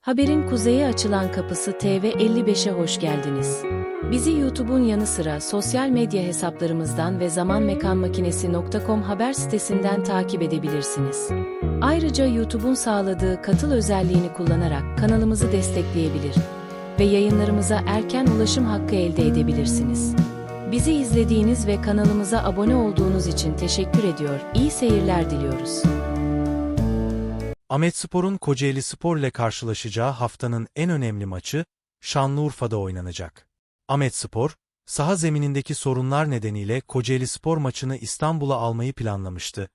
Haberin kuzeye açılan kapısı TV55'e hoş geldiniz. Bizi YouTube'un yanı sıra sosyal medya hesaplarımızdan ve zamanmekanmakinesi.com haber sitesinden takip edebilirsiniz. Ayrıca YouTube'un sağladığı katıl özelliğini kullanarak kanalımızı destekleyebilir ve yayınlarımıza erken ulaşım hakkı elde edebilirsiniz. Bizi izlediğiniz ve kanalımıza abone olduğunuz için teşekkür ediyor. İyi seyirler diliyoruz. Ahmetspor'un Kocaeli Spor ile karşılaşacağı haftanın en önemli maçı Şanlıurfa'da oynanacak. Ahmetspor, saha zeminindeki sorunlar nedeniyle Kocaeli Spor maçını İstanbul'a almayı planlamıştı.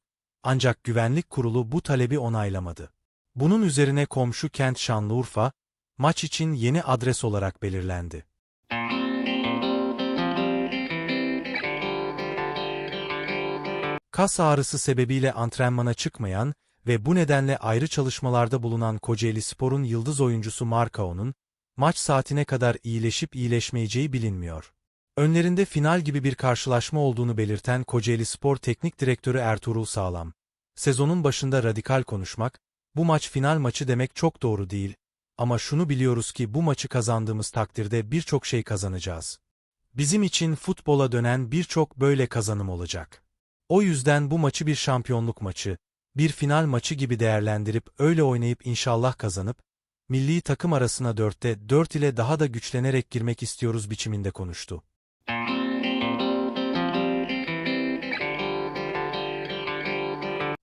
Ancak güvenlik kurulu bu talebi onaylamadı. Bunun üzerine komşu kent Şanlıurfa, maç için yeni adres olarak belirlendi. Kas ağrısı sebebiyle antrenmana çıkmayan ve bu nedenle ayrı çalışmalarda bulunan Kocaeli Spor'un yıldız oyuncusu Markao'nun, maç saatine kadar iyileşip iyileşmeyeceği bilinmiyor. Önlerinde final gibi bir karşılaşma olduğunu belirten Kocaeli Spor Teknik Direktörü Ertuğrul Sağlam, sezonun başında radikal konuşmak, bu maç final maçı demek çok doğru değil, ama şunu biliyoruz ki bu maçı kazandığımız takdirde birçok şey kazanacağız. Bizim için futbola dönen birçok böyle kazanım olacak. O yüzden bu maçı bir şampiyonluk maçı, bir final maçı gibi değerlendirip öyle oynayıp inşallah kazanıp, milli takım arasına dörtte dört ile daha da güçlenerek girmek istiyoruz biçiminde konuştu.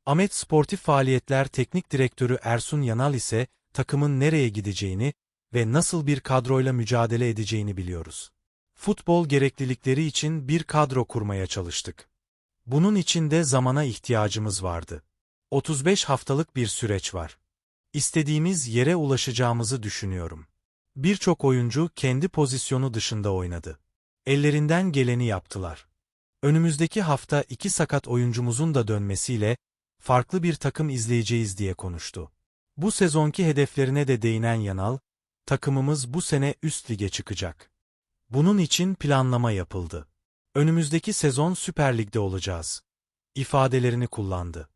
Ahmet Sportif Faaliyetler Teknik Direktörü Ersun Yanal ise takımın nereye gideceğini ve nasıl bir kadroyla mücadele edeceğini biliyoruz. Futbol gereklilikleri için bir kadro kurmaya çalıştık. Bunun için de zamana ihtiyacımız vardı. 35 haftalık bir süreç var. İstediğimiz yere ulaşacağımızı düşünüyorum. Birçok oyuncu kendi pozisyonu dışında oynadı. Ellerinden geleni yaptılar. Önümüzdeki hafta iki sakat oyuncumuzun da dönmesiyle farklı bir takım izleyeceğiz diye konuştu. Bu sezonki hedeflerine de değinen Yanal, takımımız bu sene üst lige çıkacak. Bunun için planlama yapıldı. Önümüzdeki sezon Süper Lig'de olacağız. ifadelerini kullandı.